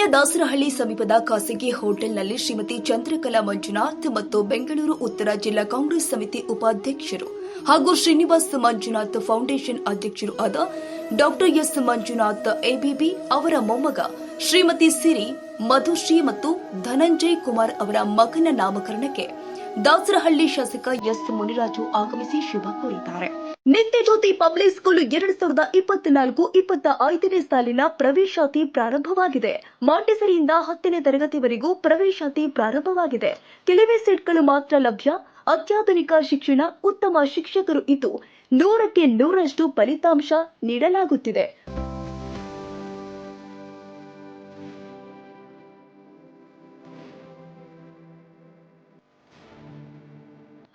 ಅಥಣಿಯ ದಾಸರಹಳ್ಳಿ ಸಮೀಪದ ಖಾಸಗಿ ಹೋಟೆಲ್ನಲ್ಲಿ ಶ್ರೀಮತಿ ಚಂದ್ರಕಲಾ ಮಂಜುನಾಥ್ ಮತ್ತು ಬೆಂಗಳೂರು ಉತ್ತರ ಜಿಲ್ಲಾ ಕಾಂಗ್ರೆಸ್ ಸಮಿತಿ ಉಪಾಧ್ಯಕ್ಷರು ಹಾಗೂ ಶ್ರೀನಿವಾಸ್ ಮಂಜುನಾಥ್ ಫೌಂಡೇಶನ್ ಅಧ್ಯಕ್ಷರು ಆದ ಡಾಕ್ಟರ್ ಎಸ್ ಮಂಜುನಾಥ್ ಎಬಿಬಿ ಅವರ ಮೊಮ್ಮಗ ಶ್ರೀಮತಿ ಸಿರಿ ಮಧುಶ್ರೀ ಮತ್ತು ಧನಂಜಯ್ ಕುಮಾರ್ ಅವರ ಮಗನ ನಾಮಕರಣಕ್ಕೆ ದಾಸರಹಳ್ಳಿ ಶಾಸಕ ಎಸ್ ಮುನಿರಾಜು ಆಗಮಿಸಿ ಶುಭ ಕೋರಿದ್ದಾರೆ. ನಿತ್ಯ ಜ್ಯೋತಿ ಪಬ್ಲಿಕ್ ಸ್ಕೂಲ್ ಎರಡ್ ಸಾವಿರದ ಇಪ್ಪತ್ನಾಲ್ಕು ಇಪ್ಪತ್ತ ಐದನೇ ಸಾಲಿನ ಪ್ರವೇಶಾತಿ ಪ್ರಾರಂಭವಾಗಿದೆ. ಮಾಂಟೆಸರಿಯಿಂದ ಹತ್ತನೇ ತರಗತಿವರೆಗೂ ಪ್ರವೇಶಾತಿ ಪ್ರಾರಂಭವಾಗಿದೆ. ಕೆಲವೇ ಸೀಟ್ಗಳು ಮಾತ್ರ ಲಭ್ಯ. ಅತ್ಯಾಧುನಿಕ ಶಿಕ್ಷಣ ಉತ್ತಮ ಶಿಕ್ಷಕರು ಇದ್ದು ನೂರಕ್ಕೆ ನೂರಷ್ಟು ಫಲಿತಾಂಶ ನೀಡಲಾಗುತ್ತಿದೆ.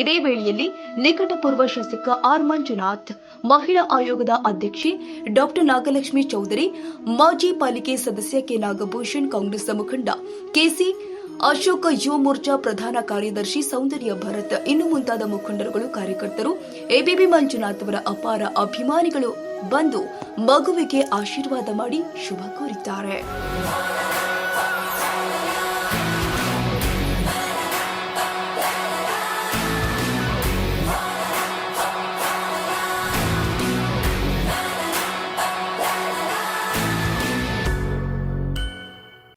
ಇದೇ ವೇಳೆಯಲ್ಲಿ ನಿಕಟಪೂರ್ವ ಶಾಸಕ ಆರ್ ಮಂಜುನಾಥ್ ಮಹಿಳಾ ಆಯೋಗದ ಅಧ್ಯಕ್ಷೆ ಡಾಕ್ಟರ್ ನಾಗಲಕ್ಷ್ಮಿ ಚೌಧರಿ, ಮಾಜಿ ಪಾಲಿಕೆ ಸದಸ್ಯ ಕೆ ನಾಗಭೂಷಣ್, ಕಾಂಗ್ರೆಸ್ ಮುಖಂಡ ಕೆಸಿ ಅಶೋಕ ಯುವ ಮೋರ್ಚಾ, ಪ್ರಧಾನ ಕಾರ್ಯದರ್ಶಿ ಸೌಂದರ್ಯ ಭರತ್, ಇನ್ನು ಮುಂತಾದ ಮುಖಂಡರುಗಳು, ಕಾರ್ಯಕರ್ತರು, ಎಬಿಬಿ ಮಂಜುನಾಥ್ ಅವರ ಅಪಾರ ಅಭಿಮಾನಿಗಳು ಬಂದು ಮಗುವಿಗೆ ಆಶೀರ್ವಾದ ಮಾಡಿ ಶುಭ ಕೋರಿದ್ದಾರೆ.